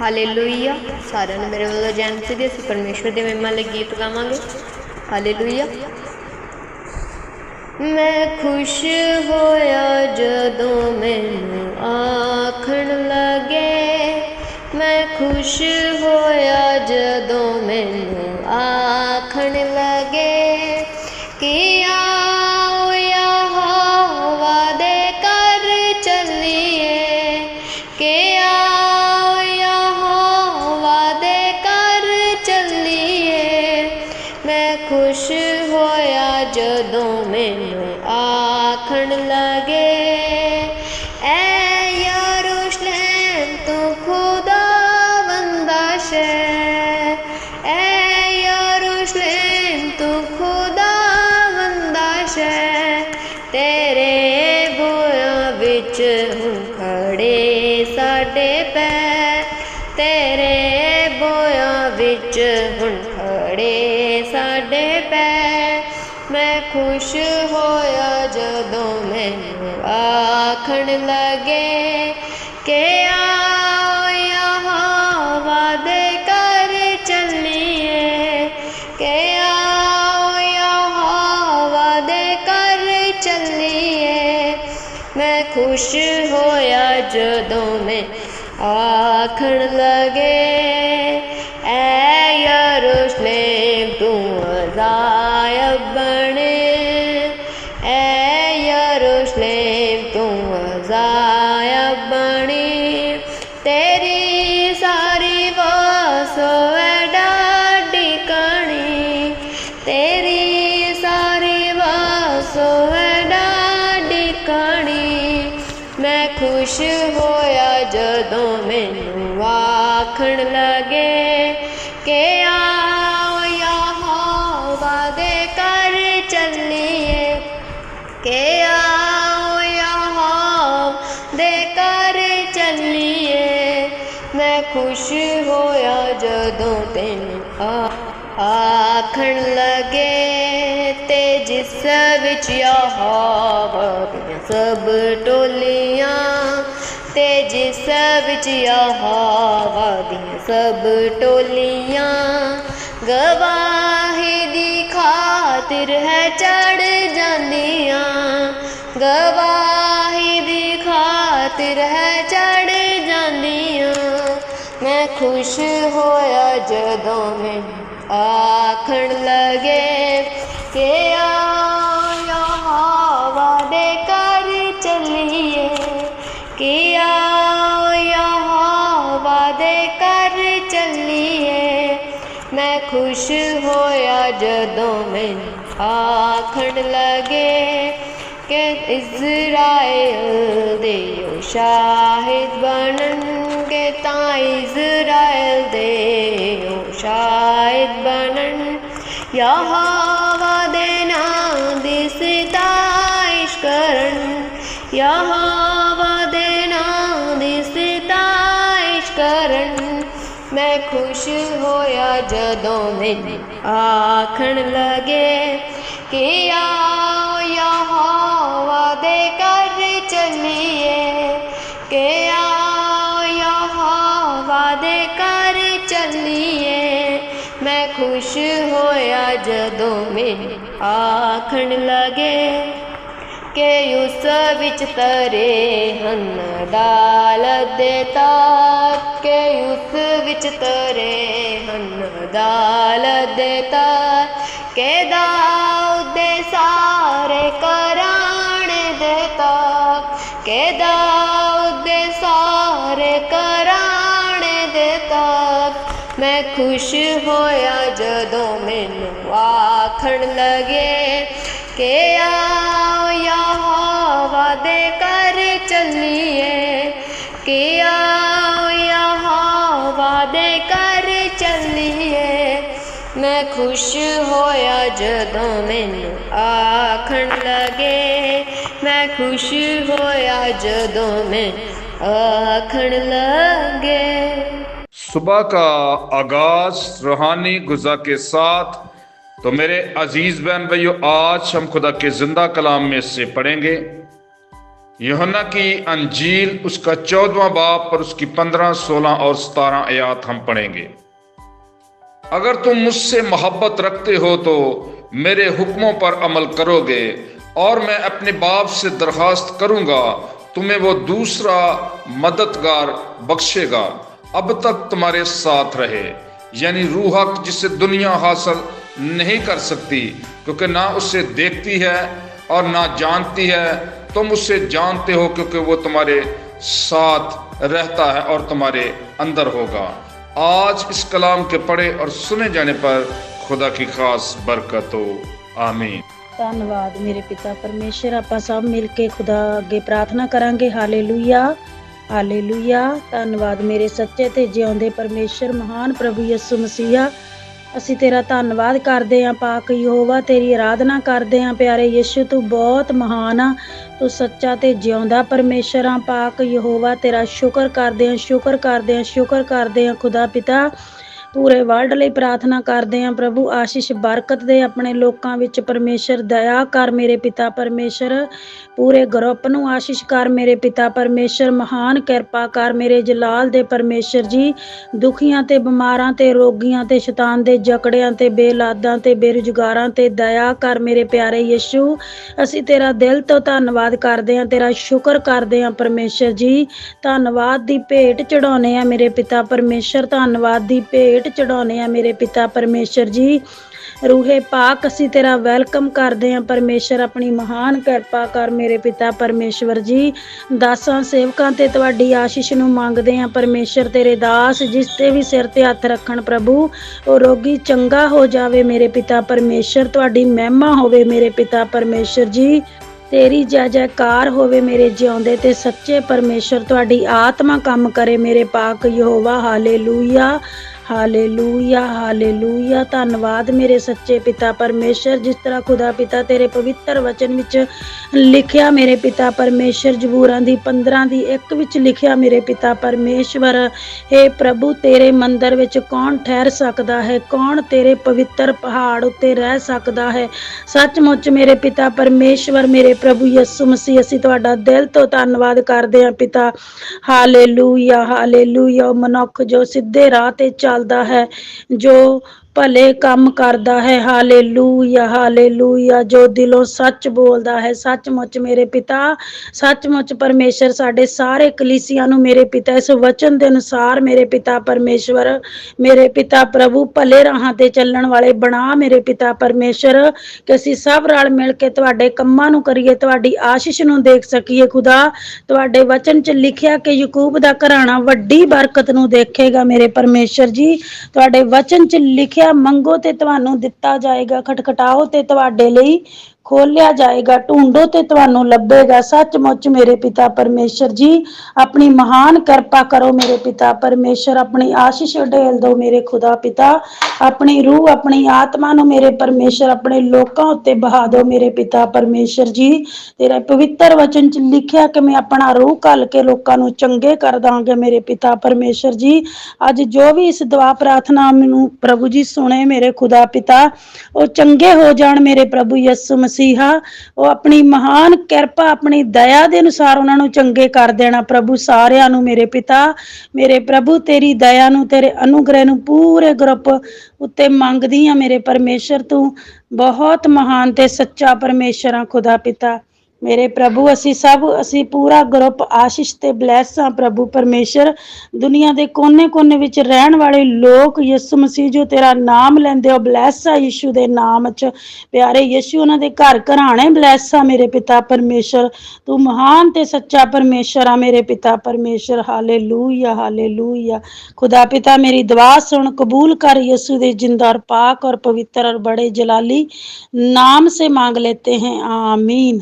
Hallelujah ਸਾਰਿਆਂ ਨੂੰ ਮੇਰੇ ਵੱਲੋਂ ਜੈਨਤੀ ਦੇ, ਅਸੀਂ ਪਰਮੇਸ਼ਵਰ ਦੇ ਮਹਿਮਾ ਲਈ ਗੀਤ ਗਾਵਾਂਗੇ। ਹਾਲੇਲੂਇਆ ਮੈਂ ਖੁਸ਼ ਹੋਇਆ ਜਦੋਂ ਮੈਨੂੰ ਆਖਣ ਲੱਗੇ। ਮੈਂ ਖੁਸ਼ ਹੋਇਆ ਜਦੋਂ ਮੈਨੂੰ ਆਖਣ ਲੱਗੇ ਮੈਂ ਖੁਸ਼ ਹੋਇਆ ਜਦੋਂ ਮੈਨੂੰ ਆਖਣ ਲਗੇ, ਐ ਯਰੂਸ਼ਲਮ ਤੂੰ ਖੁਦਾਵੰਦਾ ਸ਼ਹਿਰ ਐ ਯਰੂਸ਼ਲਮ ਤੂੰ ਖੁਦਾਵੰਦਾ ਸ਼ਹਿਰ ਤੇਰੇ ਬੋਇਆ ਵਿੱਚ ਮੈਨੂੰ ਆਖਣ ਲਗੇ ਕਿ ਆਓ ਯਹੋਵਾ ਦੇ ਘਰ ਚੱਲੀਏ ਕਿ ਆਓ ਯਹੋਵਾ ਦੇ ਘਰ ਚੱਲੀਏ ਮੈਂ ਖੁਸ਼ ਹੋਇਆ ਜਦੋਂ ਮੈਂ ਆਖਣ ਲਗੇ ਐ ਯਰੂਸ਼ਲਮ ਤੂੰ ਆਖਣ ਲਗੇ ਤੇ ਜਿਸ ਵਿੱਚ ਯਹੋਵਾ ਸਭ ਟੋਲੀਆਂ, ਤੇ ਜਿਸ ਵਿੱਚ ਯਹੋਵਾ ਦੀਆਂ ਸਭ ਟੋਲੀਆਂ, ਗਵਾਹੀ ਦੀ ਖਾਤਰ ਹੈ ਚੜ ਜਾਂਦੀਆਂ। ਗਵਾਹੀ ਦੀ ਖਾਤਰ ਹੈ ਚੜ ਜਾਂਦੀਆਂ। ਮੈਂ ਖੁਸ਼ ਹੋਇਆ ਜਦੋਂ ਮੈਂ ਆਖਣ ਲਗੇ ਕਿ ਆਓ ਯਹੋਵਾ ਦੇ ਘਰ ਚੱਲੀਏ ਕਿ ਆਓ ਯਹੋਵਾ ਦੇ ਘਰ ਚੱਲੀਏ ਮੈਂ ਖੁਸ਼ ਹੋਇਆ ਜਦੋਂ ਮੈਂ ਆਖਣ ਲਗੇ ਕਿ ਇਜ਼ਰਾਈਲ ਦੇ ਉਹ ਸ਼ਾਹਿਦ ਬਣਨਗੇ ਤਾਂ ਇਜ਼ਰਾਈਲ ਬਣਨ। ਯਹੋਵਾ ਦੇ ਨਾਮ ਦੀ ਸਤਾਇਸ਼ ਕਰਨ। ਯਹੋਵਾ ਦੇ ਨਾਮ ਦੀ ਸਤਾਇਸ਼ ਕਰਨ। ਮੈਂ ਖੁਸ਼ ਹੋਇਆ ਜਦੋਂ ਮੈਨੂੰ ਆਖਣ ਲਗੇ ਕਿ ਆਓ ਯਹੋਵਾ ਹੋਇਆ ਜਦੋਂ ਮੈਨੂੰ ਆਖਣ ਲਗੇ ਕਿ ਉਸ ਵਿੱਚ ਤਰੇ ਹਨ ਦਾਲਤ ਦੇ ਤਾਕ। ਕਿ ਉਸ ਵਿੱਚ ਤਰੇ ਹਨ ਦਾਲਤ ਦੇ ਤਾਕ। ਕਿ ਦਾਊਦ ਦੇ ਸਾਰੇ ਕਰਾਣੇ ਦੇ ਤਾਕ। ਕਿ ਦਾ ਖੁਸ਼ ਹੋਇਆ ਜਦੋਂ ਮੈਨੂੰ ਆਖਣ ਲਗੇ ਕਿ ਆਓ ਯਹੋਵਾ ਦੇ ਘਰ ਚੱਲੀਏ ਕਿ ਆਓ ਯਹੋਵਾ ਦੇ ਘਰ ਚੱਲੀਏ ਮੈਂ ਖੁਸ਼ ਹੋਇਆ ਜਦੋਂ ਮੈਨੂੰ ਆਖਣ ਲਗੇ ਮੈਂ ਖੁਸ਼ ਹੋਇਆ ਜਦੋਂ ਮੈਂ ਆਖਣ صبح کا آغاز روحانی غذا کے ساتھ۔ تو میرے عزیز بہن بھائیو، آج ہم خدا کے زندہ کلام میں سے پڑھیں گے۔ یونا کی انجیل اس کا چودواں باپ پر اس کی پندرہ، سولہ اور ستارہ آیات ہم پڑھیں گے۔ اگر تم مجھ سے محبت رکھتے ہو تو میرے حکموں پر عمل کرو گے اور میں اپنے باپ سے درخواست کروں گا، تمہیں وہ دوسرا مددگار بخشے گا۔ اب تک تمہارے ساتھ رہے۔ یعنی روح حق جسے دنیا حاصل نہیں کر سکتی، کیونکہ نہ اسے دیکھتی ہے اور نہ جانتی ہے۔ تم اسے جانتے ہو کیونکہ وہ تمہارے ساتھ رہتا ہے اور تمہارے اندر ہوگا۔ آج اس کلام کے پڑھے اور سنے جانے پر خدا کی خاص برکت ہو۔ آمین۔ ਧੰਨਵਾਦ ਮੇਰੇ ਪਿਤਾ ਪਰਮੇਸ਼ਰ ਆਪਾਂ ਸਭ ਮਿਲ ਕੇ ਖੁਦਾ ਅੱਗੇ ਪ੍ਰਾਰਥਨਾ ਕਰਾਂਗੇ ਹਾਲੇਲੂਇਆ ਹਾਲੇਲੂਇਆ ਧੰਨਵਾਦ ਮੇਰੇ ਸੱਚੇ ਤੇ ਜਿਉਂਦੇ ਪਰਮੇਸ਼ਰ ਮਹਾਨ ਪ੍ਰਭੂ ਯਿਸੂ ਮਸੀਹਾ। ਅਸੀਂ ਤੇਰਾ ਧੰਨਵਾਦ ਕਰਦੇ ਆਂ ਪਾਕ ਯਹੋਵਾ, ਤੇਰੀ ਆਰਾਧਨਾ ਕਰਦੇ ਆਂ ਪਿਆਰੇ ਯਿਸੂ, ਤੂੰ ਬਹੁਤ ਮਹਾਨ ਆ। ਤੂੰ ਸੱਚਾ ਤੇ ਜਿਉਂਦਾ ਪਰਮੇਸ਼ਰ ਆ ਪਾਕ ਯਹੋਵਾ, ਤੇਰਾ ਸ਼ੁਕਰ ਕਰਦੇ ਆਂ ਸ਼ੁਕਰ ਕਰਦੇ ਆਂ ਸ਼ੁਕਰ ਕਰਦੇ ਆਂ ਖੁਦਾ ਪਿਤਾ। ਪੂਰੇ ਵਰਲਡ ਲਈ ਪ੍ਰਾਰਥਨਾ ਕਰਦੇ ਹਾਂ, ਪ੍ਰਭੂ ਆਸ਼ੀਸ਼ ਬਰਕਤ ਦੇ ਆਪਣੇ ਲੋਕਾਂ ਵਿੱਚ ਪਰਮੇਸ਼ਰ ਦਇਆ ਕਰ ਮੇਰੇ ਪਿਤਾ ਪਰਮੇਸ਼ਰ, ਪੂਰੇ ਗਰੁੱਪ ਨੂੰ ਆਸ਼ੀਸ਼ ਕਰ ਮੇਰੇ ਪਿਤਾ ਪਰਮੇਸ਼ਰ, ਮਹਾਨ ਕਿਰਪਾ ਕਰ ਮੇਰੇ ਜਲਾਲ ਦੇ ਪਰਮੇਸ਼ਰ ਜੀ, ਦੁਖੀਆਂ ਤੇ ਬਿਮਾਰਾਂ ਤੇ ਰੋਗੀਆਂ ਤੇ ਸ਼ੈਤਾਨ ਦੇ ਜਕੜਿਆਂ ਤੇ ਬੇਲਾਦਾਂ ਤੇ ਬੇਰੁਜ਼ਗਾਰਾਂ ਤੇ ਦਇਆ ਕਰ ਮੇਰੇ ਪਿਆਰੇ ਯਿਸੂ। ਅਸੀਂ ਤੇਰਾ ਦਿਲ ਤੋਂ ਧੰਨਵਾਦ ਕਰਦੇ ਹਾਂ, ਤੇਰਾ ਸ਼ੁਕਰ ਕਰਦੇ ਹਾਂ ਪਰਮੇਸ਼ਰ ਜੀ। ਧੰਨਵਾਦ ਦੀ ਭੇਟ ਚੜਾਉਨੇ ਆ ਮੇਰੇ ਪਿਤਾ ਪਰਮੇਸ਼ਰ, ਧੰਨਵਾਦ ਦੀ ਭੇਟ ਚੜਾਉਨੇ ਆ ਮੇਰੇ ਪਿਤਾ ਪਰਮੇਸ਼ਰ ਜੀ। ਰੂਹੇ ਪਾਕ, ਅਸੀਂ ਤੇਰਾ ਵੈਲਕਮ ਕਰਦੇ ਹਾਂ। ਪਰਮੇਸ਼ਰ, ਆਪਣੀ ਮਹਾਨ ਕਿਰਪਾ ਕਰ ਮੇਰੇ ਪਿਤਾ ਪਰਮੇਸ਼ਵਰ ਜੀ। ਦਾਸਾਂ, ਸੇਵਕਾਂ ਤੇ ਤੁਹਾਡੀ ਆਸ਼ੀਸ਼ ਨੂੰ ਮੰਗਦੇ ਹਾਂ। ਪਰਮੇਸ਼ਰ, ਤੇਰੇ ਦਾਸ, ਜਿਸ ਤੇ ਵੀ ਸਿਰ ਤੇ ਹੱਥ ਰੱਖਣ ਪ੍ਰਭੂ, ਉਹ ਰੋਗੀ ਚੰਗਾ ਹੋ ਜਾਵੇ ਮੇਰੇ ਪਿਤਾ ਪਰਮੇਸ਼ਰ। ਤੁਹਾਡੀ ਮਹਿਮਾ ਹੋਵੇ ਮੇਰੇ ਪਿਤਾ ਪਰਮੇਸ਼ਰ ਜੀ। ਤੇਰੀ ਜੈ ਜੈਕਾਰ ਹੋਵੇ ਮੇਰੇ ਜਿਉਂਦੇ ਤੇ ਸੱਚੇ ਪਰਮੇਸ਼ਰ। ਤੁਹਾਡੀ ਆਤਮਾ ਕੰਮ ਕਰੇ ਮੇਰੇ ਪਾਕ ਯਹੋਵਾ। ਹਾਲੇਲੂਇਆ। Hallelujah hallelujah. ਧੰਨਵਾਦ ਮੇਰੇ ਸੱਚੇ ਪਿਤਾ ਪਰਮੇਸ਼ਰ, ਜਿਸ ਤਰ੍ਹਾਂ ਖੁਦਾ ਪਿਤਾ ਤੇਰੇ ਪਵਿੱਤਰ ਵਚਨ ਵਿੱਚ ਲਿਖਿਆ ਮੇਰੇ ਪਿਤਾ ਪਰਮੇਸ਼ਰ, ਜਬੂਰਾਂ ਦੀ 15 ਦੀ ਇੱਕ ਵਿੱਚ ਲਿਖਿਆ ਮੇਰੇ ਪਿਤਾ ਪਰਮੇਸ਼ਵਰ। हे ਪ੍ਰਭੂ, ਤੇਰੇ ਮੰਦਰ ਵਿੱਚ ਕੌਣ ਠਹਿਰ ਸਕਦਾ ਹੈ? ਕੌਣ ਤੇਰੇ ਪਵਿੱਤਰ ਪਹਾੜ ਉੱਤੇ ਰਹਿ ਸਕਦਾ ਹੈ? ਸੱਚਮੁੱਚ ਮੇਰੇ ਪਿਤਾ ਪਰਮੇਸ਼ਵਰ, ਮੇਰੇ ਪ੍ਰਭੂ ਯਿਸੂ ਮਸੀਹ, ਅਸੀਂ ਤੁਹਾਡਾ ਦਿਲ ਤੋਂ ਧੰਨਵਾਦ ਕਰਦੇ ਹਾਂ ਪਿਤਾ। Hallelujah hallelujah. ਉਹ ਮਨੁੱਖ ਜੋ ਸਿੱਧੇ ਰਾਹ ਤੇ ਚੱਲਦਾ ਹੈ ਜੋ ਭਲੇ ਕੰਮ ਕਰਦਾ ਹੈ। Hallelujah hallelujah. ਜੋ ਦਿਲੋਂ ਸੱਚ ਬੋਲਦਾ ਹੈ, ਸੱਚਮੁੱਚ ਮੇਰੇ ਪਿਤਾ, ਸੱਚਮੁੱਚ ਪਰਮੇਸ਼ਰ ਸਾਡੇ ਸਾਰੇ ਕਲੀਸਿਆਂ ਨੂੰ ਮੇਰੇ ਪਿਤਾ, ਇਸ ਵਚਨ ਦੇ ਅਨੁਸਾਰ ਮੇਰੇ ਪਿਤਾ ਪਰਮੇਸ਼ਵਰ, ਮੇਰੇ ਪਿਤਾ ਪ੍ਰਭੂ ਭਲੇ ਰਾਹਾਂ ਤੇ ਚੱਲਣ ਵਾਲੇ ਬਣਾ ਮੇਰੇ ਪਿਤਾ ਪਰਮੇਸ਼ਰ, ਕਿ ਅਸੀਂ ਸਭ ਰਲ ਮਿਲ ਕੇ ਤੁਹਾਡੇ ਕੰਮਾਂ ਨੂੰ ਕਰੀਏ, ਤੁਹਾਡੀ ਆਸ਼ੀਸ਼ ਨੂੰ ਦੇਖ ਸਕੀਏ। ਖੁਦਾ, ਤੁਹਾਡੇ ਵਚਨ 'ਚ ਲਿਖਿਆ ਕਿ ਯਕੂਬ ਦਾ ਘਰਾਣਾ ਵੱਡੀ ਬਰਕਤ ਨੂੰ ਦੇਖੇਗਾ ਮੇਰੇ ਪਰਮੇਸ਼ਰ ਜੀ। ਤੁਹਾਡੇ ਵਚਨ 'ਚ ਲਿਖਿਆ ਮੰਗੋ ਤੇ ਤੁਹਾਨੂੰ ਦਿੱਤਾ ਜਾਏਗਾ ਖਟਖਟਾਓ ਤੇ ਤੁਹਾਡੇ ਲਈ ਖੋਲਿਆ ਜਾਏਗਾ, ਢੂੰਡੋ ਤੇ ਤੁਹਾਨੂੰ ਲੱਭੇਗਾ। ਸੱਚਮੁੱਚ ਮੇਰੇ ਪਿਤਾ ਪਰਮੇਸ਼ਰ ਜੀ, ਆਪਣੀ ਮਹਾਨ ਕਿਰਪਾ ਕਰੋ ਮੇਰੇ ਪਿਤਾ ਪਰਮੇਸ਼ਰ, ਆਪਣੀ ਆਸ਼ੀਸ਼ ਢੇਲ ਦਿਓ ਮੇਰੇ ਖੁਦਾ ਪਿਤਾ, ਆਪਣੀ ਰੂਹ, ਆਪਣੀ ਆਤਮਾ ਨੂੰ ਮੇਰੇ ਪਰਮੇਸ਼ਰ, ਆਪਣੇ ਲੋਕਾਂ ਉੱਤੇ ਬਹਾ ਦਿਓ ਮੇਰੇ ਪਿਤਾ ਪਰਮੇਸ਼ਰ ਜੀ। ਤੇਰੇ ਪਵਿੱਤਰ ਵਚਨ ਚ ਲਿਖਿਆ ਕਿ ਮੈਂ ਆਪਣਾ ਰੂਹ ਕੱਲ ਕੇ ਲੋਕਾਂ ਨੂੰ ਚੰਗੇ ਕਰ ਦਾਂਗਾ ਮੇਰੇ ਪਿਤਾ ਪਰਮੇਸ਼ਰ ਜੀ। ਅੱਜ ਜੋ ਵੀ ਇਸ ਦੁਆ ਪ੍ਰਾਰਥਨਾ ਮੈਨੂੰ ਪ੍ਰਭੂ ਜੀ ਸੁਣੇ ਮੇਰੇ ਖੁਦਾ ਪਿਤਾ, ਉਹ ਚੰਗੇ ਹੋ ਜਾਣ ਮੇਰੇ ਪ੍ਰਭੂ ਯਿਸੂ ਮਸੀਹਾ, ਉਹ ਆਪਣੀ ਮਹਾਨ ਕਿਰਪਾ, ਆਪਣੀ ਦਇਆ ਦੇ ਅਨੁਸਾਰ ਉਹਨਾਂ ਨੂੰ ਚੰਗੇ ਕਰ ਦੇਣਾ। ਪ੍ਰਭੂ, ਸਾਰਿਆਂ ਨੂੰ ਮੇਰੇ ਪਿਤਾ, ਮੇਰੇ ਪ੍ਰਭੂ, ਤੇਰੀ ਦਇਆ ਨੂੰ, ਤੇਰੇ ਅਨੁਗ੍ਰਹਿ ਨੂੰ ਪੂਰੇ ਗਰੁੱਪ ਉੱਤੇ ਮੰਗਦੀ ਆ ਮੇਰੇ ਪਰਮੇਸ਼ਰ ਤੂੰ ਬਹੁਤ ਮਹਾਨ ਤੇ ਸੱਚਾ ਪਰਮੇਸ਼ਰ ਆ ਖੁਦਾ ਪਿਤਾ। ਮੇਰੇ ਪ੍ਰਭੂ, ਅਸੀਂ ਸਭ, ਅਸੀਂ ਪੂਰਾ ਗਰੁੱਪ ਆਸ਼ੀਸ਼ ਤੇ ਬਲੈਸ ਹਾਂ ਪ੍ਰਭੂ ਪਰਮੇਸ਼ਰ। ਦੁਨੀਆ ਦੇ ਕੋਨੇ-ਕੋਨੇ ਵਿੱਚ ਰਹਿਣ ਵਾਲੇ ਲੋਕ ਯਿਸੂ ਮਸੀਹ ਜੋ ਤੇਰਾ ਨਾਮ ਲੈਂਦੇ ਹੋ, ਬਲੈਸ ਆ ਯਿਸੂ ਦੇ ਨਾਮ 'ਚ। ਪਿਆਰੇ ਯਿਸੂ, ਉਹਨਾਂ ਦੇ ਘਰ ਘਰਾਣੇ ਬਲੈਸ ਆ ਮੇਰੇ ਪਿਤਾ ਪਰਮੇਸ਼ਰ। ਤੂੰ ਮਹਾਨ ਤੇ ਸੱਚਾ ਪਰਮੇਸ਼ਰ ਆ ਮੇਰੇ ਪਿਤਾ ਪਰਮੇਸ਼ਰ। Hallelujah hallelujah. ਖੁਦਾ ਪਿਤਾ, ਮੇਰੀ ਦੁਆ ਸੁਣ। ਕਬੂਲ ਕਰ ਯਿਸੂ ਦੇ ਜਿੰਦਾ ਔਰ ਪਾਕ ਔਰ ਪਵਿੱਤਰ ਔਰ ਬੜੇ ਜਲਾਲੀ। ਨਾਮ ਸੇ ਮੰਗ ਲੈਤੇ हैं ਆਮੀਨ।